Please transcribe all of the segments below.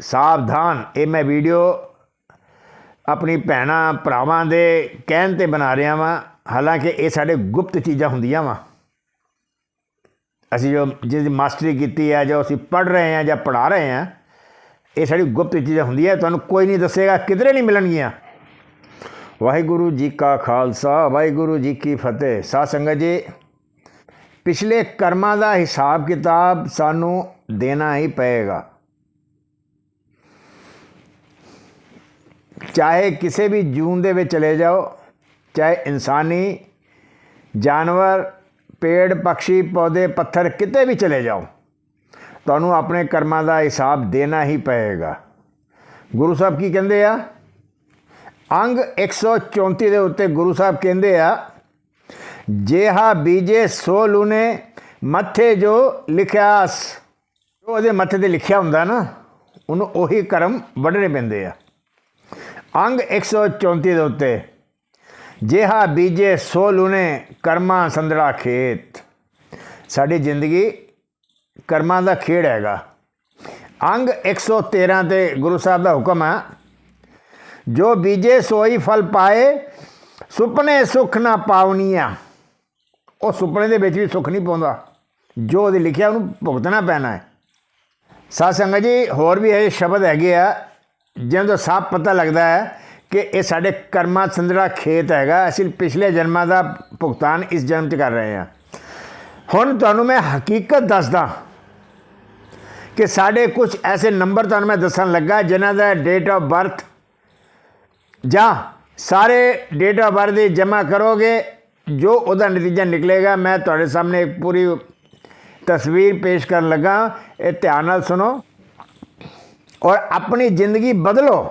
ਸਾਵਧਾਨ। ਇਹ ਮੈਂ ਵੀਡੀਓ ਆਪਣੀ ਭੈਣਾਂ, ਭਰਾਵਾਂ ਦੇ ਕਹਿਣ ਤੇ ਬਣਾ ਰਿਹਾ ਵਾਂ। ਹਾਲਾਂਕਿ ਇਹ ਸਾਡੇ ਗੁਪਤ ਚੀਜ਼ਾਂ ਹੁੰਦੀਆਂ ਵਾਂ। ਅਸੀਂ ਜੋ ਜਿਸ ਦੀ ਮਾਸਟਰੀ ਕੀਤੀ ਹੈ ਜੋ ਅਸੀਂ ਪੜ੍ਹ ਰਹੇ ਹਾਂ ਜਾਂ ਪੜ੍ਹਾ ਰਹੇ ਹਾਂ ਇਹ ਸਾਡੀ ਗੁਪਤ ਚੀਜ਼ਾਂ ਹੁੰਦੀਆਂ। ਤੁਹਾਨੂੰ ਕੋਈ ਨਹੀਂ ਦੱਸੇਗਾ, ਕਿਧਰੇ ਨਹੀਂ ਮਿਲਣਗੀਆਂ। ਵਾਹਿਗੁਰੂ ਜੀ ਕਾ ਖਾਲਸਾ, ਵਾਹਿਗੁਰੂ ਜੀ ਕੀ ਫਤਿਹ। ਸਾਧ ਸੰਗਤ ਜੀ, ਪਿਛਲੇ ਕਰਮਾਂ ਦਾ ਹਿਸਾਬ ਕਿਤਾਬ ਸਾਨੂੰ ਦੇਣਾ ਹੀ ਪਏਗਾ। ਚਾਹੇ ਕਿਸੇ ਵੀ ਜੂਨ ਦੇ ਵਿੱਚ ਚਲੇ ਜਾਓ, ਚਾਹੇ ਇਨਸਾਨੀ, ਜਾਨਵਰ, ਪੇੜ ਪੰਛੀ ਪੌਦੇ, ਪੱਥਰ ਕਿਤੇ ਵੀ ਚਲੇ ਜਾਓ, ਤੁਹਾਨੂੰ ਆਪਣੇ ਕਰਮਾਂ ਦਾ ਹਿਸਾਬ ਦੇਣਾ ਹੀ ਪਏਗਾ। ਗੁਰੂ ਸਾਹਿਬ ਕੀ ਕਹਿੰਦੇ ਆ? ਅੰਗ 134 ਦੇ ਉੱਤੇ ਗੁਰੂ ਸਾਹਿਬ ਕਹਿੰਦੇ ਆ, ਜੇਹਾ ਬੀਜੇ ਸੋ ਲੂਨੇ, ਮੱਥੇ ਜੋ ਲਿਖਿਆਸ। ਜੋ ਉਹਦੇ ਮੱਥੇ ਤੇ ਲਿਖਿਆ ਹੁੰਦਾ ਨਾ, ਉਹਨੂੰ ਉਹੀ ਕਰਮ ਵੱਢਣੇ ਪੈਂਦੇ ਆ। ਅੰਗ 134 ਦੇ ਉੱਤੇ, ਜਿਹਾ ਬੀਜੇ ਸੋ ਲੂਨੇ ਕਰਮਾ ਸੰਦੜਾ ਖੇਤ। ਸਾਡੀ ਜ਼ਿੰਦਗੀ ਕਰਮਾਂ ਦਾ ਖੇੜ ਹੈਗਾ। ਅੰਗ 113 ਤੇ ਗੁਰੂ ਸਾਹਿਬ ਦਾ ਹੁਕਮ ਹੈ, ਜੋ ਬੀਜੇ ਸੋਈ ਫਲ ਪਾਏ, ਸੁਪਨੇ ਸੁਖ ਨਾ ਪਾਉਣੀਆਂ। ਉਹ ਸੁਪਨੇ ਦੇ ਵਿੱਚ ਵੀ ਸੁੱਖ ਨਹੀਂ ਪਾਉਂਦਾ। ਜੋ ਉਹਦੇ ਲਿਖਿਆ ਉਹਨੂੰ ਭੁਗਤਣਾ ਪੈਣਾ ਹੈ। ਸਾਧ ਸੰਗਤ ਜੀ, ਹੋਰ ਵੀ ਇਹ ਸ਼ਬਦ ਹੈਗੇ ਆ ਜਿਹਨਾਂ ਸਾਫ਼ ਪਤਾ ਲੱਗਦਾ ਹੈ ਕਿ ਇਹ ਸਾਡੇ ਕਰਮਾਂ ਸੰਦਰਾ ਖੇਤ ਹੈਗਾ, ਅਸੀਂ ਪਿਛਲੇ ਜਨਮਾਂ ਦਾ ਭੁਗਤਾਨ ਇਸ ਜਨਮ 'ਚ ਕਰ ਰਹੇ ਹਾਂ। ਹੁਣ ਤੁਹਾਨੂੰ ਮੈਂ ਹਕੀਕਤ ਦੱਸਦਾ ਕਿ ਸਾਡੇ ਕੁਝ ਐਸੇ ਨੰਬਰ ਤੁਹਾਨੂੰ ਮੈਂ ਦੱਸਣ ਲੱਗਾ ਜਿਨ੍ਹਾਂ ਦਾ ਡੇਟ ਆਫ ਬਰਥ ਜਾਂ ਸਾਰੇ ਡੇਟ ਆਫ ਬਰਥ ਦੀ ਜਮ੍ਹਾਂ ਕਰੋਗੇ, ਜੋ ਉਹਦਾ ਨਤੀਜਾ ਨਿਕਲੇਗਾ। ਮੈਂ ਤੁਹਾਡੇ ਸਾਹਮਣੇ ਇੱਕ ਪੂਰੀ ਤਸਵੀਰ ਪੇਸ਼ ਕਰਨ ਲੱਗਾ। ਇਹ ਧਿਆਨ ਨਾਲ ਸੁਣੋ। ਔਰ ਆਪਣੀ ਜ਼ਿੰਦਗੀ ਬਦਲੋ।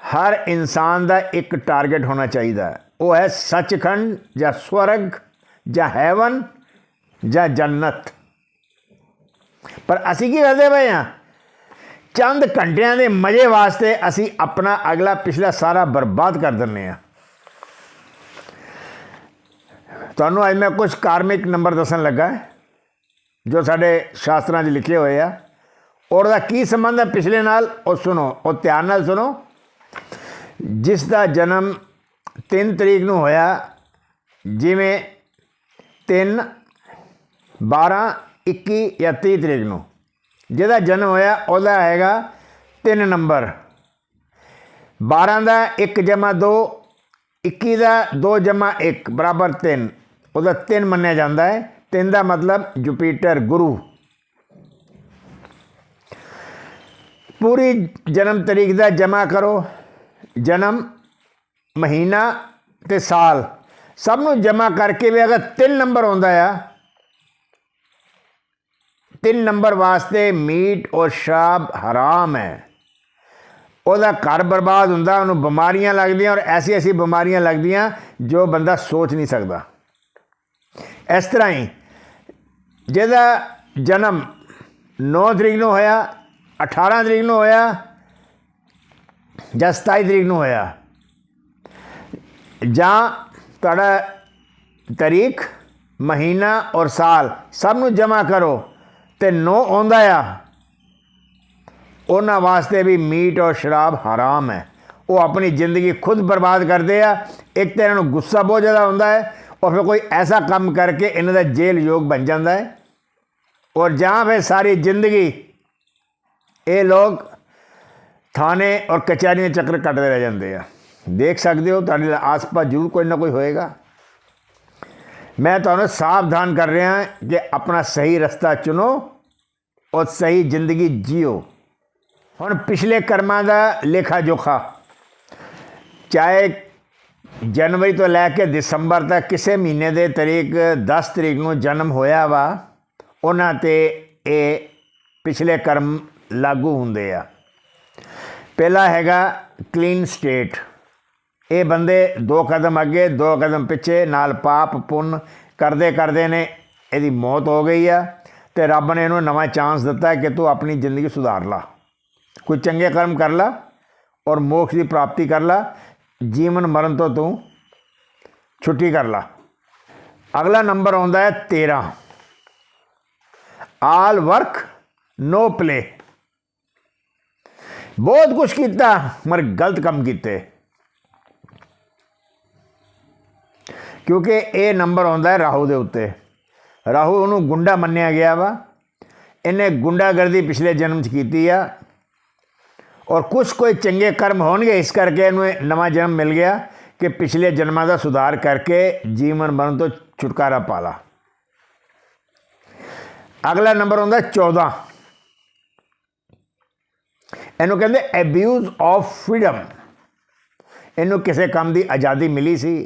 ਹਰ ਇਨਸਾਨ ਦਾ ਇੱਕ ਟਾਰਗੇਟ ਹੋਣਾ ਚਾਹੀਦਾ ਉਹ ਹੈ ਸੱਚਖੰਡ ਜਾਂ ਸਵਰਗ ਜਾਂ ਹੈਵਨ ਜਾਂ ਜੰਨਤ। ਪਰ ਅਸੀਂ ਕੀ ਕਰਦੇ ਪਏ ਹਾਂ? ਚੰਦ ਘੰਟਿਆਂ ਦੇ ਮਜ਼ੇ ਵਾਸਤੇ ਅਸੀਂ ਆਪਣਾ ਅਗਲਾ ਪਿਛਲਾ ਸਾਰਾ ਬਰਬਾਦ ਕਰ ਦਿੰਨੇ ਆ ਤੁਹਾਨੂੰ ਅੱਜ ਮੈਂ ਕੁਝ ਕਾਰਮਿਕ ਨੰਬਰ ਦੱਸਣ ਲੱਗਾ ਜੋ ਸਾਡੇ ਸ਼ਾਸਤਰਾਂ 'ਚ ਲਿਖੇ ਹੋਏ ਆ। ਔਰ ਦਾ ਕੀ ਸੰਬੰਧ ਹੈ ਪਿਛਲੇ ਨਾਲ, ਉਹ ਸੁਣੋ, ਉਹ ਧਿਆਨ ਨਾਲ ਸੁਣੋ। ਜਿਸ ਦਾ ਜਨਮ 3 ਤਰੀਕ ਨੂੰ ਹੋਇਆ, ਜਿਵੇਂ 3 12 21 ਜਾਂ 30 ਤਰੀਕ ਨੂੰ। ਜਿਹਦਾ ਜਨਮ ਹੋਇਆ, ਉਹਦਾ ਹੈਗਾ 3 ਨੰਬਰ। 12 ਦਾ 1 ਜਮਾ 2 21 ਦਾ 2 ਜਮਾ 1 ਬਰਾਬਰ 3 ਉਹਦਾ 3 ਮੰਨਿਆ ਜਾਂਦਾ ਹੈ। 3 ਦਾ ਮਤਲਬ ਜੁਪੀਟਰ ਗੁਰੂ। ਪੂਰੀ ਜਨਮ ਤਰੀਕ ਦਾ ਜਮਾ ਕਰੋ। ਜਨਮ ਮਹੀਨਾ ਤੇ ਸਾਲ। ਸਭ ਨੂੰ ਜਮਾ ਕਰਕੇ ਵੀ ਅਗਰ 3 ਨੰਬਰ ਆਉਂਦਾ ਆ, ਤਿੰਨ ਨੰਬਰ ਵਾਸਤੇ ਮੀਟ ਔਰ ਸ਼ਰਾਬ ਹਰਾਮ ਹੈ। ਉਹਦਾ ਘਰ ਬਰਬਾਦ ਹੁੰਦਾ, ਉਹਨੂੰ ਬਿਮਾਰੀਆਂ ਲੱਗਦੀਆਂ ਔਰ ਐਸੀ ਐਸੀ ਬਿਮਾਰੀਆਂ ਲੱਗਦੀਆਂ ਜੋ ਬੰਦਾ ਸੋਚ ਨਹੀਂ ਸਕਦਾ। ਇਸ ਤਰ੍ਹਾਂ ਹੀ ਜਿਹਦਾ ਜਨਮ 9 ਤਰੀਕ ਨੂੰ ਹੋਇਆ 18 ਤਰੀਕ ਨੂੰ ਹੋਇਆ ਜਾਂ 27 ਤਰੀਕ ਨੂੰ ਹੋਇਆ। ਜਾਂ ਤੁਹਾਡਾ ਤਰੀਕ, ਮਹੀਨਾ ਔਰ ਸਾਲ ਸਭ ਨੂੰ ਜਮ੍ਹਾਂ ਕਰੋ ਤੇ 9 ਆਉਂਦਾ ਆ। ਉਹਨਾਂ ਵਾਸਤੇ ਵੀ ਮੀਟ ਔਰ ਸ਼ਰਾਬ ਹਰਾਮ ਹੈ। ਉਹ ਆਪਣੀ ਜ਼ਿੰਦਗੀ ਖੁਦ ਬਰਬਾਦ ਕਰਦੇ ਆ। ਇੱਕ ਤਾਂ ਇਹਨਾਂ ਨੂੰ ਗੁੱਸਾ ਬਹੁਤ ਜ਼ਿਆਦਾ ਹੁੰਦਾ ਹੈ ਔਰ ਫਿਰ ਕੋਈ ਐਸਾ ਕੰਮ ਕਰਕੇ ਇਹਨਾਂ ਦਾ ਜੇਲ੍ਹ ਯੋਗ ਬਣ ਜਾਂਦਾ ਹੈ। ਔਰ ਜਾਂ ਫਿਰ ਸਾਰੀ ਜ਼ਿੰਦਗੀ ਇਹ ਲੋਕ ਥਾਣੇ ਔਰ ਕਚਹਿਰੀਆਂ ਚੱਕਰ ਕੱਟਦੇ ਰਹਿ ਜਾਂਦੇ ਆ। ਦੇਖ ਸਕਦੇ ਹੋ, ਤੁਹਾਡੇ ਆਸ-ਪਾਸ ਜ਼ਰੂਰ ਕੋਈ ਨਾ ਕੋਈ ਹੋਏਗਾ। ਮੈਂ ਤੁਹਾਨੂੰ ਸਾਵਧਾਨ ਕਰ ਰਿਹਾ ਕਿ ਆਪਣਾ ਸਹੀ ਰਸਤਾ ਚੁਣੋ ਔਰ ਸਹੀ ਜ਼ਿੰਦਗੀ ਜੀਓ। ਹੁਣ ਪਿਛਲੇ ਕਰਮਾਂ ਦਾ ਲੇਖਾ ਜੋਖਾ। ਚਾਹੇ ਜਨਵਰੀ ਤੋਂ ਲੈ ਕੇ ਦਸੰਬਰ ਤੱਕ ਕਿਸੇ ਮਹੀਨੇ ਦੇ ਤਰੀਕ 10 ਤਰੀਕ ਨੂੰ ਜਨਮ ਹੋਇਆ ਵਾ, ਉਹਨਾਂ ਤੇ ਇਹ ਪਿਛਲੇ ਕਰਮ ਲਾਗੂ ਹੁੰਦੇ ਆ। ਪਹਿਲਾ ਹੈਗਾ ਕਲੀਨ ਸਟੇਟ ਇਹ ਬੰਦੇ ਦੋ ਕਦਮ ਅੱਗੇ, ਦੋ ਕਦਮ ਪਿੱਛੇ, ਨਾਲ ਪਾਪ ਪੁੰਨ ਕਰਦੇ ਕਰਦੇ ਨੇ, ਇਹਦੀ ਮੌਤ ਹੋ ਗਈ ਆ ਤੇ ਰੱਬ ਨੇ ਇਹਨੂੰ ਨਵਾਂ ਚਾਂਸ ਦਿੱਤਾ ਕਿ ਤੂੰ ਆਪਣੀ ਜ਼ਿੰਦਗੀ ਸੁਧਾਰ ਲਾ। ਕੋਈ ਚੰਗੇ ਕਰਮ ਕਰ ਲਾ ਔਰ ਮੋਖ ਦੀ ਪ੍ਰਾਪਤੀ ਕਰ ਲਾ, ਜੀਵਨ ਮਰਨ ਤੋਂ ਤੂੰ ਛੁੱਟੀ ਕਰ ਲਾ। ਅਗਲਾ ਨੰਬਰ ਆਉਂਦਾ ਹੈ 13 ਆਲ ਵਰਕ ਨੋ ਪਲੇ ਬਹੁਤ ਕੁਝ ਕੀਤਾ ਮਰ ਗਲਤ ਕੰਮ ਕੀਤੇ। ਕਿਉਂਕਿ ਇਹ ਨੰਬਰ ਆਉਂਦਾ ਹੈ ਰਾਹੂ ਦੇ ਉੱਤੇ। ਰਾਹੂ ਉਹਨੂੰ ਗੁੰਡਾ ਮੰਨਿਆ ਗਿਆ ਵਾ। ਇਹਨੇ ਗੁੰਡਾਗਰਦੀ ਪਿਛਲੇ ਜਨਮ 'ਚ ਕੀਤੀ ਆ। ਔਰ ਕੁਝ ਕੋਈ ਚੰਗੇ ਕਰਮ ਹੋਣਗੇ, ਇਸ ਕਰਕੇ ਇਹਨੂੰ ਨਵਾਂ ਜਨਮ ਮਿਲ ਗਿਆ ਕਿ ਪਿਛਲੇ ਜਨਮਾਂ ਦਾ ਸੁਧਾਰ ਕਰਕੇ ਜੀਵਨ ਮਰਨ ਤੋਂ ਛੁਟਕਾਰਾ ਪਾ ਲਾ। ਅਗਲਾ ਨੰਬਰ ਹੁੰਦਾ 14 ਇਹਨੂੰ ਕਹਿੰਦੇ ਐਬਿਊਜ਼ ਆਫ ਫਰੀडम ਇਹਨੂੰ ਕਿਸੇ ਕੰਮ ਦੀ ਆਜ਼ਾਦੀ ਮਿਲੀ ਸੀ।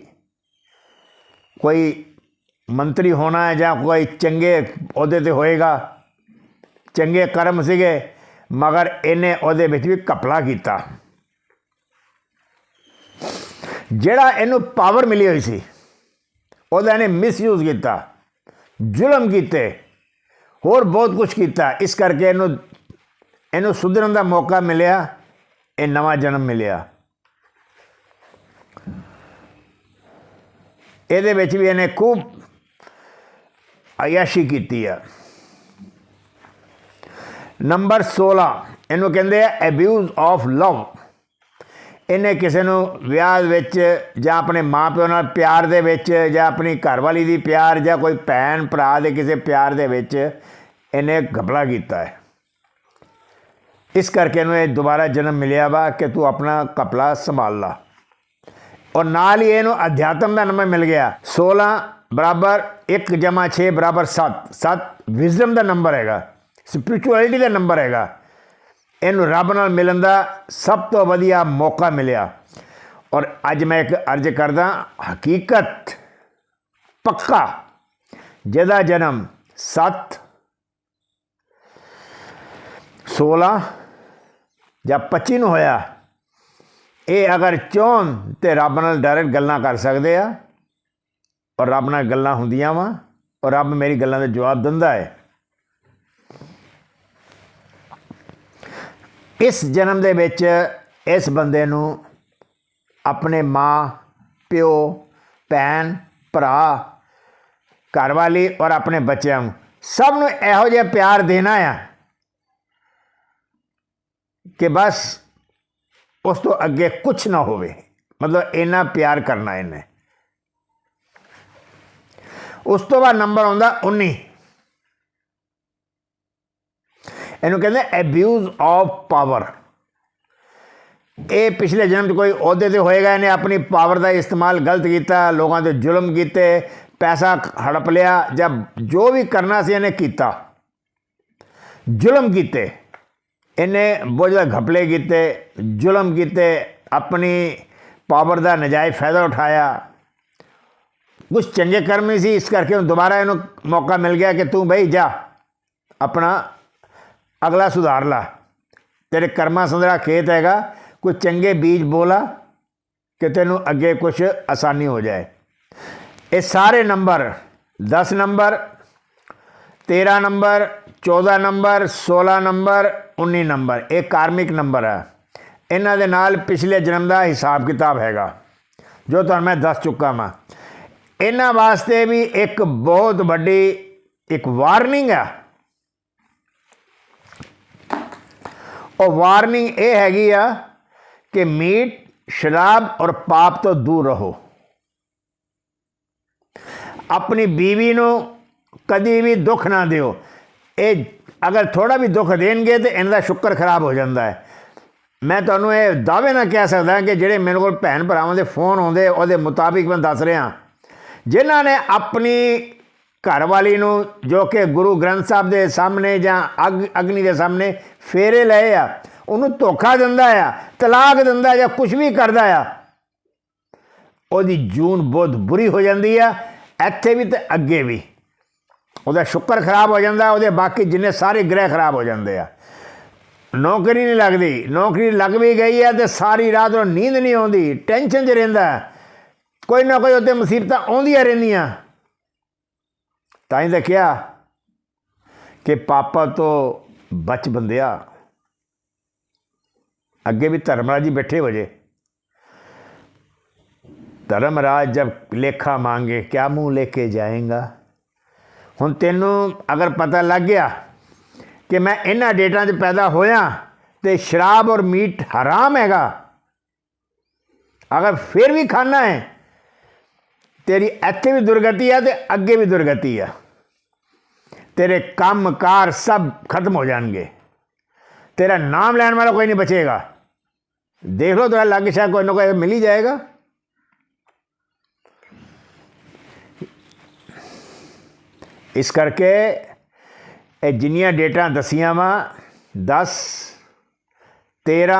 ਕੋਈ ਮੰਤਰੀ ਹੋਣਾ ਹੈ ਜਾਂ ਕੋਈ ਚੰਗੇ ਅਹੁਦੇ ਤੇ ਹੋਏਗਾ, ਚੰਗੇ ਕਰਮ ਸੀਗੇ, ਮਗਰ ਇਹਨੇ ਉਹਦੇ ਵਿੱਚ ਵੀ ਕਪਲਾ ਕੀਤਾ। ਜਿਹੜਾ ਇਹਨੂੰ ਪਾਵਰ ਮਿਲੀ ਹੋਈ ਸੀ, ਉਹਦਾ ਇਹਨੇ ਮਿਸਯੂਜ਼ ਕੀਤਾ, ਜ਼ੁਲਮ ਕੀਤੇ, ਹੋਰ ਬਹੁਤ ਕੁਝ ਕੀਤਾ। ਇਸ ਕਰਕੇ ਇਹਨੂੰ ਇਹਨੂੰ ਸੁਧਰਨ ਦਾ ਮੌਕਾ ਮਿਲਿਆ, ਇਹ ਨਵਾਂ ਜਨਮ ਮਿਲਿਆ। ਇਹਦੇ ਵਿੱਚ ਵੀ ਇਹਨੇ ਖੂਬ ਅਯਾਸ਼ੀ ਕੀਤੀ ਆ। ਨੰਬਰ 16 ਇਹਨੂੰ ਕਹਿੰਦੇ ਆ ਅਬਿਊਜ਼ ਆਫ ਲਵ ਇਹਨੇ ਕਿਸੇ ਨੂੰ ਵਿਆਹ ਵਿੱਚ ਜਾਂ ਆਪਣੇ ਮਾਪਿਓ ਨਾਲ ਪਿਆਰ ਦੇ ਵਿੱਚ ਜਾਂ ਆਪਣੀ ਘਰਵਾਲੀ ਦੀ ਪਿਆਰ ਜਾਂ ਕੋਈ ਭੈਣ ਭਰਾ ਦੇ ਕਿਸੇ ਪਿਆਰ ਦੇ ਵਿੱਚ ਇਹਨੇ ਘਪਲਾ ਕੀਤਾ ਹੈ। ਇਸ ਕਰਕੇ ਇਹਨੂੰ ਇਹ ਦੁਬਾਰਾ ਜਨਮ ਮਿਲਿਆ ਵਾ ਕਿ ਤੂੰ ਆਪਣਾ ਕਪਲਾ ਸੰਭਾਲ ਲਾ। ਔਰ ਨਾਲ ਹੀ ਇਹਨੂੰ ਅਧਿਆਤਮ ਦਾ ਨੰਬਰ ਮਿਲ ਗਿਆ। 16 ਬਰਾਬਰ 1 ਜਮਾ 6 ਬਰਾਬਰ 7 7 ਵਿਜ਼ਡਮ ਦਾ ਨੰਬਰ ਹੈਗਾ। ਸਪਿਰਚੁਅਲਿਟੀ ਦਾ ਨੰਬਰ ਹੈਗਾ। ਇਹਨੂੰ ਰੱਬ ਨਾਲ ਮਿਲਣ ਦਾ ਸਭ ਤੋਂ ਵਧੀਆ ਮੌਕਾ ਮਿਲਿਆ। ਔਰ ਅੱਜ ਮੈਂ ਇੱਕ ਅਰਜ਼ ਕਰਦਾ, ਹਕੀਕਤ ਪੱਕਾ, ਜਿਹਦਾ ਜਨਮ 7 16 ਜਾਂ 25 ਨੂੰ ਹੋਇਆ, ਇਹ ਅਗਰ ਚੋਣ ਤੇ ਰੱਬ ਨਾਲ ਡਾਇਰੈਕਟ ਗੱਲਾਂ ਕਰ ਸਕਦੇ ਆ, ਔਰ ਰੱਬ ਨਾਲ ਗੱਲਾਂ ਹੁੰਦੀਆਂ ਵਾ, ਔਰ ਰੱਬ ਮੇਰੀ ਗੱਲਾਂ ਦਾ ਜਵਾਬ ਦਿੰਦਾ ਹੈ। ਇਸ ਜਨਮ ਦੇ ਵਿੱਚ ਇਸ ਬੰਦੇ ਨੂੰ ਆਪਣੇ ਮਾਂ, ਪਿਓ, ਭੈਣ, ਭਰਾ, ਘਰਵਾਲੀ ਔਰ ਆਪਣੇ ਬੱਚਿਆਂ ਨੂੰ ਸਭ ਨੂੰ ਇਹੋ ਜਿਹਾ ਪਿਆਰ ਦੇਣਾ ਆ। ਕਿ ਬਸ ਉਸ ਤੋਂ ਅੱਗੇ ਕੁਝ ਨਾ ਹੋਵੇ। ਮਤਲਬ ਇੰਨਾ ਪਿਆਰ ਕਰਨਾ ਇਹਨੇ। ਉਸ ਤੋਂ ਬਾਅਦ ਨੰਬਰ ਆਉਂਦਾ 19 ਇਹਨੂੰ ਕਹਿੰਦੇ ਅਬਿਊਜ਼ ਆਫ ਪਾਵਰ ਇਹ ਪਿਛਲੇ ਜਨਮ 'ਚ ਕੋਈ ਅਹੁਦੇ ਤੇ ਹੋਏਗਾ, ਇਹਨੇ ਆਪਣੀ ਪਾਵਰ ਦਾ ਇਸਤੇਮਾਲ ਗਲਤ ਕੀਤਾ, ਲੋਕਾਂ ਤੇ ਜ਼ੁਲਮ ਕੀਤੇ, ਪੈਸਾ ਹੜਪ ਲਿਆ ਜਾਂ ਜੋ ਵੀ ਕਰਨਾ ਸੀ ਇਹਨੇ ਕੀਤਾ। ਜ਼ੁਲਮ ਕੀਤੇ। ਇਹਨੇ ਬਹੁਤ ਜ਼ਿਆਦਾ ਘਪਲੇ ਕੀਤੇ, ਜ਼ੁਲਮ ਕੀਤੇ, ਆਪਣੀ ਪਾਵਰ ਦਾ ਨਜਾਇਜ਼ ਫਾਇਦਾ ਉਠਾਇਆ। ਕੁਝ ਚੰਗੇ ਕਰਮ ਹੀ ਸੀ, ਇਸ ਕਰਕੇ ਹੁਣ ਦੁਬਾਰਾ ਇਹਨੂੰ ਮੌਕਾ ਮਿਲ ਗਿਆ ਕਿ ਤੂੰ ਬਈ ਜਾ, ਆਪਣਾ ਅਗਲਾ ਸੁਧਾਰ ਲਾ। ਤੇਰੇ ਕਰਮਾਂ ਸੰਦਰਾ ਖੇਤ ਹੈਗਾ, ਕੋਈ ਚੰਗੇ ਬੀਜ ਬੋਲਾ ਕਿ ਤੈਨੂੰ ਅੱਗੇ ਕੁਝ ਆਸਾਨੀ ਹੋ ਜਾਏ। ਇਹ ਸਾਰੇ number 10 number 13 number 14 number 16 number 19 number. ਇਹ ਕਾਰਮਿਕ ਨੰਬਰ ਹੈ। ਇਹਨਾਂ ਦੇ ਨਾਲ ਪਿਛਲੇ ਜਨਮ ਦਾ ਹਿਸਾਬ ਕਿਤਾਬ ਹੈਗਾ, ਜੋ ਤੁਹਾਨੂੰ ਮੈਂ ਦੱਸ ਚੁੱਕਾ ਹਾਂ ਇਹਨਾਂ ਵਾਸਤੇ ਵੀ ਇੱਕ ਬਹੁਤ ਵੱਡੀ ਇੱਕ ਵਾਰਨਿੰਗ ਆ। ਉਹ ਵਾਰਨਿੰਗ ਇਹ ਹੈਗੀ ਆ ਕਿ ਮੀਟ, ਸ਼ਰਾਬ ਔਰ ਪਾਪ ਤੋਂ ਦੂਰ ਰਹੋ। ਆਪਣੀ ਬੀਵੀ ਨੂੰ ਕਦੀ ਵੀ ਦੁੱਖ ਨਾ ਦਿਓ। ਇਹ ਅਗਰ ਥੋੜਾ ਵੀ ਦੁੱਖ ਦੇਣਗੇ ਤੇ ਇਹਨਾਂ ਦਾ ਸ਼ੁਕਰ ਖਰਾਬ ਹੋ ਜਾਂਦਾ ਹੈ। ਮੈਂ ਤੁਹਾਨੂੰ ਇਹ ਦਾਅਵੇ ਨਾਲ ਕਹਿ ਸਕਦਾ ਕਿ ਜਿਹੜੇ ਮੇਰੇ ਕੋਲ ਭੈਣ ਭਰਾਵਾਂ ਦੇ ਫੋਨ ਆਉਂਦੇ, ਉਹਦੇ ਮੁਤਾਬਿਕ ਮੈਂ ਦੱਸ ਰਿਹਾ। ਜਿਨ੍ਹਾਂ ਨੇ ਆਪਣੀ ਘਰਵਾਲੀ ਨੂੰ ਜੋ ਕਿ ਗੁਰੂ ਗ੍ਰੰਥ ਸਾਹਿਬ ਦੇ ਸਾਹਮਣੇ ਜਾਂ ਅਗ, ਅਗਨੀ ਦੇ ਸਾਹਮਣੇ ਫੇਰੇ ਲਏ ਆ, ਉਹਨੂੰ ਧੋਖਾ ਦਿੰਦਾ ਆ, ਤਲਾਕ ਦਿੰਦਾ ਜਾਂ ਕੁਝ ਵੀ ਕਰਦਾ ਆ, ਉਹਦੀ ਜੂਨ ਬਹੁਤ ਬੁਰੀ ਹੋ ਜਾਂਦੀ ਆ। ਇੱਥੇ ਵੀ ਤੇ ਅੱਗੇ ਵੀ। ਉਹਦਾ ਸ਼ੁਕਰ ਖਰਾਬ ਹੋ ਜਾਂਦਾ, ਉਹਦੇ ਬਾਕੀ ਜਿੰਨੇ ਸਾਰੇ ਗ੍ਰਹਿ ਖਰਾਬ ਹੋ ਜਾਂਦੇ ਆ। ਨੌਕਰੀ ਨਹੀਂ ਲੱਗਦੀ, ਨੌਕਰੀ ਲੱਗ ਵੀ ਗਈ ਹੈ ਤੇ ਸਾਰੀ ਰਾਤ ਉਹ ਨੀਂਦ ਨਹੀਂ ਆਉਂਦੀ, ਟੈਨਸ਼ਨ 'ਚ ਰਹਿੰਦਾ। ਕੋਈ ਨਾ ਕੋਈ ਉੱਤੇ ਮੁਸੀਬਤਾਂ ਆਉਂਦੀਆਂ ਰਹਿੰਦੀਆਂ। ਤਾਂ ਹੀ ਤਾਂ ਕਿਹਾ ਕਿ ਪਾਪਾ ਤੋਂ ਬਚ ਬੰਦਿਆ ਅੱਗੇ ਵੀ ਧਰਮਰਾਜ ਜੀ ਬੈਠੇ ਹੋ ਜੇ ਧਰਮਰਾਜ ਜਬ ਲੇਖਾ ਮੰਗੇ, ਕਿਆ ਮੂੰਹ ਲੈ ਕੇ ਜਾਏਗਾ? ਹੁਣ ਤੈਨੂੰ ਅਗਰ ਪਤਾ ਲੱਗ ਗਿਆ ਕਿ ਮੈਂ ਇਹਨਾਂ ਡੇਟਾਂ 'ਚ ਪੈਦਾ ਹੋਇਆ ਤੇ ਸ਼ਰਾਬ ਔਰ ਮੀਟ ਹਰਾਮ ਹੈਗਾ, ਅਗਰ ਫਿਰ ਵੀ ਖਾਣਾ ਹੈ, ਤੇਰੀ ਇੱਥੇ ਵੀ ਦੁਰਗਤੀ ਆ ਤੇ ਅੱਗੇ ਵੀ ਦੁਰਗਤੀ ਆ। ਤੇਰੇ ਕੰਮ ਕਾਰ ਸਭ ਖਤਮ ਹੋ ਜਾਣਗੇ। ਤੇਰਾ ਨਾਮ ਲੈਣ ਵਾਲਾ ਕੋਈ ਨਹੀਂ ਬਚੇਗਾ। ਦੇਖ ਲਓ, ਤੇਰਾ ਲੱਗ ਸ਼ਾ ਕੋਈ ਨਾ ਕੋਈ ਮਿਲ ਹੀ ਜਾਏਗਾ। ਇਸ ਕਰਕੇ ਇਹ ਜਿੰਨੀਆਂ ਡੇਟਾਂ ਦਸੀਆਂ ਵਾ 10 13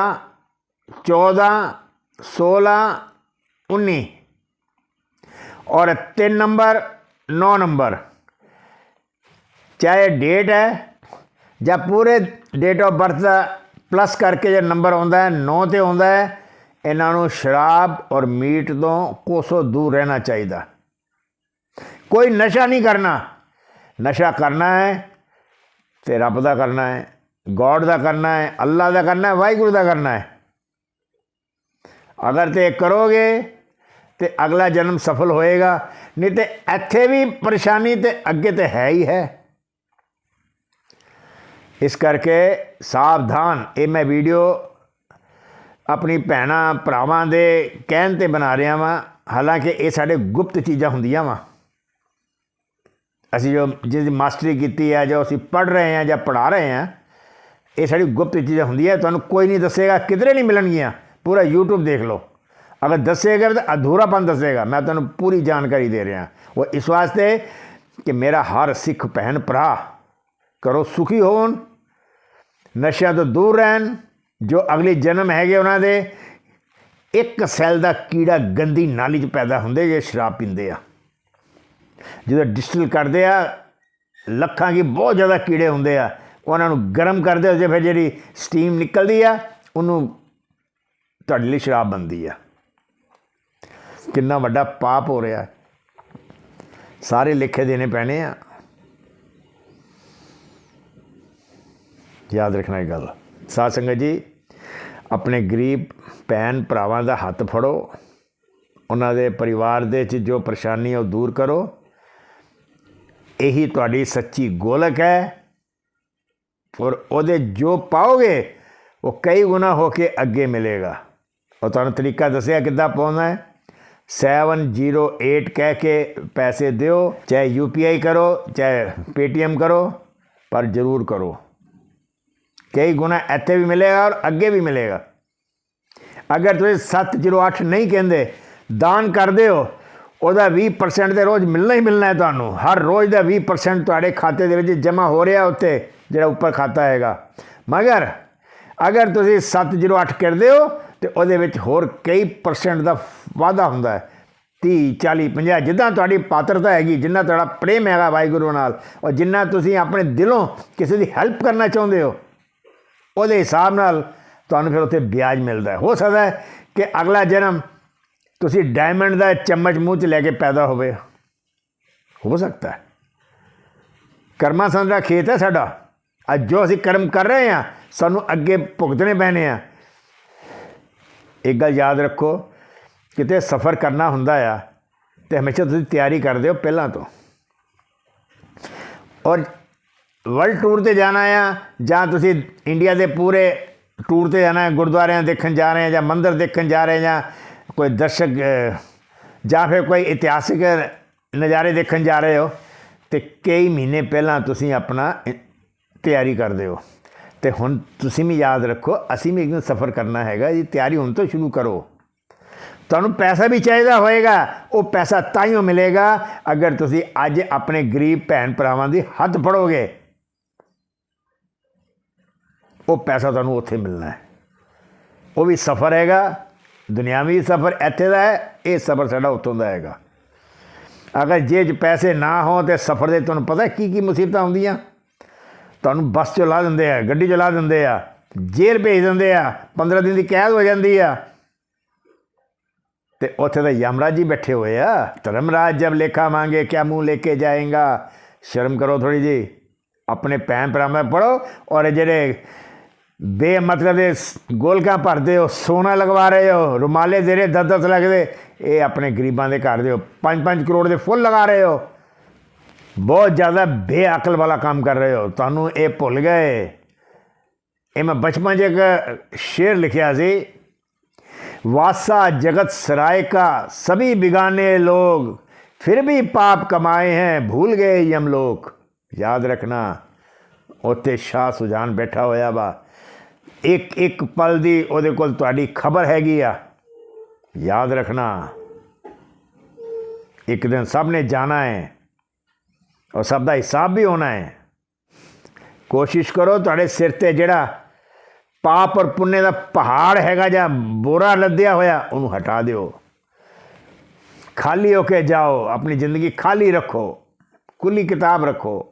14 16 19 ਔਰ 3 ਨੰਬਰ 9 ਨੰਬਰ। ਚਾਹੇ ਡੇਟ ਹੈ ਜਾਂ ਪੂਰੇ ਡੇਟ ਆਫ ਬਰਥ ਦਾ ਪਲੱਸ ਕਰਕੇ ਜੇ ਨੰਬਰ ਆਉਂਦਾ ਹੈ 9 ਤੇ ਆਉਂਦਾ ਹੈ, ਇਹਨਾਂ ਨੂੰ ਸ਼ਰਾਬ ਔਰ ਮੀਟ ਤੋਂ ਕੋਸੋ ਦੂਰ ਰਹਿਣਾ ਚਾਹੀਦਾ। ਕੋਈ ਨਸ਼ਾ ਨਹੀਂ ਕਰਨਾ। ਨਸ਼ਾ ਕਰਨਾ ਹੈ ਤੇ ਰੱਬ ਦਾ ਕਰਨਾ ਹੈ ਗੋਡ ਦਾ ਕਰਨਾ ਹੈ ਅੱਲਾ ਦਾ ਕਰਨਾ ਹੈ, ਵਾਹਿਗੁਰੂ ਦਾ ਕਰਨਾ ਹੈ। ਅਗਰ ਤੇ ਕਰੋਗੇ ਤੇ ਅਗਲਾ ਜਨਮ ਸਫਲ ਹੋਏਗਾ, ਨਹੀਂ ਤੇ ਇੱਥੇ ਵੀ ਪਰੇਸ਼ਾਨੀ ਤੇ ਅੱਗੇ ਤੇ ਹੈ ਹੀ ਹੈ। ਇਸ ਕਰਕੇ ਸਾਵਧਾਨ, ਇਹ ਮੈਂ ਵੀਡੀਓ ਆਪਣੀ ਭੈਣਾਂ ਭਰਾਵਾਂ ਦੇ ਕਹਿਣ ਤੇ ਬਣਾ ਰਿਹਾ ਵਾਂ, ਹਾਲਾਂਕਿ ਇਹ ਸਾਡੇ ਗੁਪਤ ਚੀਜ਼ਾਂ ਹੁੰਦੀਆਂ ਵਾਂ। ਅਸੀਂ ਜੋ ਜਿਹਦੀ ਮਾਸਟਰੀ ਕੀਤੀ ਹੈ ਜੋ ਅਸੀਂ ਪੜ ਰਹੇ ਹਾਂ ਜਾਂ ਪੜਾ ਰਹੇ ਹਾਂ ਇਹ ਸਾਡੀ ਗੁਪਤ ਚੀਜ਼ਾਂ ਹੁੰਦੀਆਂ ਤੁਹਾਨੂੰ ਕੋਈ ਨਹੀਂ ਦੱਸੇਗਾ, ਕਿਧਰੇ ਨਹੀਂ ਮਿਲਣਗੀਆਂ। ਪੂਰਾ YouTube ਦੇਖ ਲਓ। ਅਗਰ ਦੱਸੇਗਾ ਤਾਂ ਅਧੂਰਾਪਨ ਦੱਸੇਗਾ। ਮੈਂ ਤੁਹਾਨੂੰ ਪੂਰੀ ਜਾਣਕਾਰੀ ਦੇ ਰਿਹਾ। ਉਹ ਇਸ ਵਾਸਤੇ ਕਿ ਮੇਰਾ ਹਰ ਸਿੱਖ ਭੈਣ ਭਰਾ ਕਰੋ ਸੁਖੀ ਹੋਣ, ਨਸ਼ਿਆਂ ਤੋਂ ਦੂਰ ਰਹਿਣ, ਜੋ ਅਗਲੇ ਜਨਮ ਹੈਗੇ ਉਹਨਾਂ ਦੇ, ਇੱਕ ਸੈੱਲ ਦਾ ਕੀੜਾ ਗੰਦੀ ਨਾਲੀ 'ਚ ਪੈਦਾ ਹੁੰਦੇ ਜੇ ਸ਼ਰਾਬ ਪੀਂਦੇ ਆ। ਜਦੋਂ ਡਿਸਟਿਲ ਕਰਦੇ ਆ, ਲੱਖਾਂ ਕੀ ਬਹੁਤ ਜ਼ਿਆਦਾ ਕੀੜੇ ਹੁੰਦੇ ਆ, ਉਹਨਾਂ ਨੂੰ ਗਰਮ ਕਰਦੇ ਹੋ ਜੇ ਫਿਰ ਜਿਹੜੀ ਸਟੀਮ ਨਿਕਲਦੀ ਆ, ਉਹਨੂੰ ਤੁਹਾਡੇ ਲਈ ਸ਼ਰਾਬ ਬਣਦੀ ਆ। ਕਿੰਨਾ ਵੱਡਾ ਪਾਪ ਹੋ ਰਿਹਾ। ਸਾਰੇ ਲੇਖੇ ਦੇਣੇ ਪੈਣੇ ਆ। ਯਾਦ ਰੱਖਣਾ ਇਹ ਗੱਲ। ਸਾਧ ਸੰਗਤ ਜੀ, ਆਪਣੇ ਗਰੀਬ ਭੈਣ ਭਰਾਵਾਂ ਦਾ ਹੱਥ ਫੜੋ। ਉਹਨਾਂ ਦੇ ਪਰਿਵਾਰ ਦੇ ਚ ਜੋ ਪਰੇਸ਼ਾਨੀ ਹੈ ਉਹ ਦੂਰ ਕਰੋ। ਇਹੀ ਤੁਹਾਡੀ ਸੱਚੀ ਗੋਲਕ ਹੈ। ਔਰ ਉਹਦੇ ਜੋ ਪਾਓਗੇ, ਉਹ ਕਈ ਗੁਣਾ ਹੋ ਕੇ ਅੱਗੇ ਮਿਲੇਗਾ। ਉਹ ਤੁਹਾਨੂੰ ਤਰੀਕਾ ਦੱਸਿਆ ਕਿੱਦਾਂ ਪਾਉਣਾ ਹੈ। 708 ਕਹਿ ਕੇ ਪੈਸੇ ਦਿਓ, ਚਾਹੇ ਯੂਪੀਆਈ ਕਰੋ, ਚਾਹੇ ਪੇਟੀਐਮ ਕਰੋ, ਪਰ ਜ਼ਰੂਰ ਕਰੋ। ਕਈ ਗੁਣਾ ਇੱਥੇ ਵੀ ਮਿਲੇਗਾ ਔਰ ਅੱਗੇ ਵੀ ਮਿਲੇਗਾ। ਅਗਰ ਤੁਸੀਂ 708 ਨਹੀਂ ਕਹਿੰਦੇ, ਦਾਨ ਕਰਦੇ ਹੋ ਉਹਦਾ 20% ਦੇ ਰੋਜ਼ ਮਿਲਣਾ ਹੀ ਮਿਲਣਾ ਹੈ ਤੁਹਾਨੂੰ। ਹਰ ਰੋਜ਼ ਦਾ 20% ਤੁਹਾਡੇ ਖਾਤੇ ਦੇ ਵਿੱਚ ਜਮ੍ਹਾਂ ਹੋ ਰਿਹਾ ਉੱਤੇ, ਜਿਹੜਾ ਉੱਪਰ ਖਾਤਾ ਹੈਗਾ। ਮਗਰ, ਅਗਰ ਤੁਸੀਂ 708 ਕਰਦੇ ਹੋ, ਤੇ ਉਹਦੇ ਵਿੱਚ ਹੋਰ ਕਈ ਪਰਸੈਂਟ ਦਾ ਵਾਧਾ ਹੁੰਦਾ ਹੈ। 30 40 50 ਜਿੱਦਾਂ ਤੁਹਾਡੀ ਪਾਤਰਤਾ ਹੈਗੀ, ਜਿੰਨਾ ਤੁਹਾਡਾ ਪ੍ਰੇਮ ਹੈਗਾ ਵਾਹਿਗੁਰੂ ਨਾਲ, ਔਰ ਜਿੰਨਾ ਤੁਸੀਂ ਆਪਣੇ ਦਿਲੋਂ ਕਿਸੇ ਦੀ ਹੈਲਪ ਕਰਨਾ ਚਾਹੁੰਦੇ ਹੋ, ਉਹਦੇ ਹਿਸਾਬ ਨਾਲ ਤੁਹਾਨੂੰ ਫਿਰ ਉੱਥੇ ਵਿਆਜ ਮਿਲਦਾ ਹੈ। ਹੋ ਸਕਦਾ ਹੈ ਕਿ ਅਗਲਾ ਜਨਮ ਤੁਸੀਂ ਡਾਇਮੰਡ ਦਾ ਚਮਚ ਮੂੰਹ 'ਚ ਲੈ ਕੇ ਪੈਦਾ ਹੋਵੇ। ਹੋ ਸਕਦਾ ਹੈ। ਕਰਮਾ ਦਾ ਖੇਤ ਹੈ ਸਾਡਾ। ਅੱਜ ਜੋ ਅਸੀਂ ਕਰਮ ਕਰ ਰਹੇ ਹਾਂ, ਸਾਨੂੰ ਅੱਗੇ ਭੁਗਤਣੇ ਪੈਣੇ ਆ। ਇੱਕ ਗੱਲ ਯਾਦ ਰੱਖੋ, ਕਿਤੇ ਸਫ਼ਰ ਕਰਨਾ ਹੁੰਦਾ ਆ, ਤੇ ਹਮੇਸ਼ਾ ਤੁਸੀਂ ਤਿਆਰੀ ਕਰਦੇ ਹੋ ਪਹਿਲਾਂ ਤੋਂ। ਔਰ ਵਰਲਡ ਟੂਰ ਤੇ ਜਾਣਾ ਆ, ਜਾਂ ਤੁਸੀਂ ਇੰਡੀਆ ਦੇ ਪੂਰੇ ਟੂਰ ਤੇ ਜਾਣਾ ਹੈ, ਗੁਰਦੁਆਰਿਆਂ ਦੇਖਣ ਜਾ ਰਹੇ ਆ ਜਾਂ ਮੰਦਿਰ ਦੇਖਣ ਜਾ ਰਹੇ ਜਾਂ ਕੋਈ ਦਰਸ਼ਕ ਜਾਂ ਫਿਰ ਕੋਈ ਇਤਿਹਾਸਿਕ ਨਜ਼ਾਰੇ ਦੇਖਣ ਜਾ ਰਹੇ ਹੋ, ਤੇ ਕਈ ਮਹੀਨੇ ਪਹਿਲਾਂ ਤੁਸੀਂ ਆਪਣਾ ਤਿਆਰੀ ਕਰਦੇ ਹੋ। ਤੇ ਹੁਣ ਤੁਸੀਂ ਵੀ ਯਾਦ ਰੱਖੋ, ਅਸੀਂ ਵੀ ਇੱਕ ਦਿਨ ਸਫ਼ਰ ਕਰਨਾ ਹੈਗਾ ਇਹ ਤਿਆਰੀ ਹੁਣ ਤੋਂ ਸ਼ੁਰੂ ਕਰੋ। ਤੁਹਾਨੂੰ ਪੈਸਾ ਵੀ ਚਾਹੀਦਾ ਹੋਏਗਾ, ਉਹ ਪੈਸਾ ਤਾਈਓ ਮਿਲੇਗਾ, ਅਗਰ ਤੁਸੀਂ ਅੱਜ ਆਪਣੇ ਗਰੀਬ ਭੈਣ ਭਰਾਵਾਂ ਦੀ ਹੱਥ ਫੜੋਗੇ। ਉਹ ਪੈਸਾ ਤੁਹਾਨੂੰ ਉੱਥੇ ਮਿਲਣਾ ਹੈ। ਉਹ ਵੀ ਸਫ਼ਰ ਹੈਗਾ ਦੁਨਿਆਵੀ ਸਫ਼ਰ ਇੱਥੇ ਦਾ ਹੈ, ਇਹ ਸਫ਼ਰ ਸਾਡਾ ਉੱਥੋਂ ਦਾ ਹੈਗਾ। ਅਗਰ ਜੇ 'ਚ ਪੈਸੇ ਨਾ ਹੋ ਤੇ ਸਫ਼ਰ ਦੇ ਤੁਹਾਨੂੰ ਪਤਾ ਕੀ ਕੀ ਮੁਸੀਬਤਾਂ ਆਉਂਦੀਆਂ ਤੁਹਾਨੂੰ ਬੱਸ ਚਲਾ ਦਿੰਦੇ ਆ, ਗੱਡੀ ਚਲਾ ਦਿੰਦੇ ਆ, ਜੇਲ੍ਹ ਭੇਜ ਦਿੰਦੇ ਆ 15 ਦਿਨ ਦੀ ਕੈਦ ਹੋ ਜਾਂਦੀ ਆ। ਤੇ ਉੱਥੇ ਤਾਂ ਯਮਰਾਜ ਜੀ ਬੈਠੇ ਹੋਏ ਆ। ਧਰਮਰਾਜ ਜਬ ਲੇਖਾ ਮੰਗੇ, ਕਿਆ ਮੂੰਹ ਲੈ ਕੇ ਜਾਏਗਾ? ਸ਼ਰਮ ਕਰੋ ਥੋੜੀ ਜੀ। ਆਪਣੇ ਭੈਣ ਭਰਾਵਾਂ ਪੜੋ ਔਰ ਇਹ ਬੇ ਮਤਲਬ ਦੇ ਗੋਲਕਾਂ ਭਰਦੇ ਹੋ, ਸੋਨਾ ਲਗਵਾ ਰਹੇ ਹੋ, ਰੁਮਾਲੇ ਜਿਹੜੇ 10-10 ਲੱਗਦੇ ਇਹ ਆਪਣੇ ਗਰੀਬਾਂ ਦੇ ਘਰ ਦੇ ਹੋ। 5-5 ਕਰੋੜ ਦੇ ਫੁੱਲ ਲਗਾ ਰਹੇ ਹੋ। ਬਹੁਤ ਜ਼ਿਆਦਾ ਬੇਅਕਲ ਵਾਲਾ ਕੰਮ ਕਰ ਰਹੇ ਹੋ। ਤੁਹਾਨੂੰ ਇਹ ਭੁੱਲ ਗਏ। ਇਹ ਮੈਂ ਬਚਪਨ 'ਚ ਇੱਕ ਸ਼ੇਰ ਲਿਖਿਆ ਸੀ। ਵਾਸਾ ਜਗਤ ਸਰਾਏ ਕਾ ਸਭੀ ਬਿਗਾਨੇ ਲੋਗ ਫਿਰ ਵੀ ਪਾਪ ਕਮਾਏ ਹੈ, ਭੁੱਲ ਗਏ ਯਮ ਲੋਕ ਯਾਦ ਰੱਖਣਾ, ਉੱਥੇ ਸ਼ਾਹ ਸੁਜਾਨ ਬੈਠਾ ਹੋਇਆ ਵਾ। ਇੱਕ ਇੱਕ ਪਲ ਦੀ ਉਹਦੇ ਕੋਲ ਤੁਹਾਡੀ ਖਬਰ ਹੈਗੀ ਆ। ਯਾਦ ਰੱਖਣਾ। ਇੱਕ ਦਿਨ ਸਭ ਨੇ ਜਾਣਾ ਹੈ। ਔਰ ਸਭ ਦਾ ਹਿਸਾਬ ਵੀ ਹੋਣਾ ਹੈ। ਕੋਸ਼ਿਸ਼ ਕਰੋ ਤੁਹਾਡੇ ਸਿਰ ਤੇ ਜਿਹੜਾ ਪਾਪ ਔਰ ਪੁੰਨੇ ਦਾ ਪਹਾੜ ਹੈਗਾ ਜਾਂ ਬੋਰਾ ਲੱਦਿਆ ਹੋਇਆ, ਉਹਨੂੰ ਹਟਾ ਦਿਓ। ਖਾਲੀ ਹੋ ਕੇ ਜਾਓ। ਆਪਣੀ ਜ਼ਿੰਦਗੀ ਖਾਲੀ ਰੱਖੋ। ਖੁੱਲੀ ਕਿਤਾਬ ਰੱਖੋ।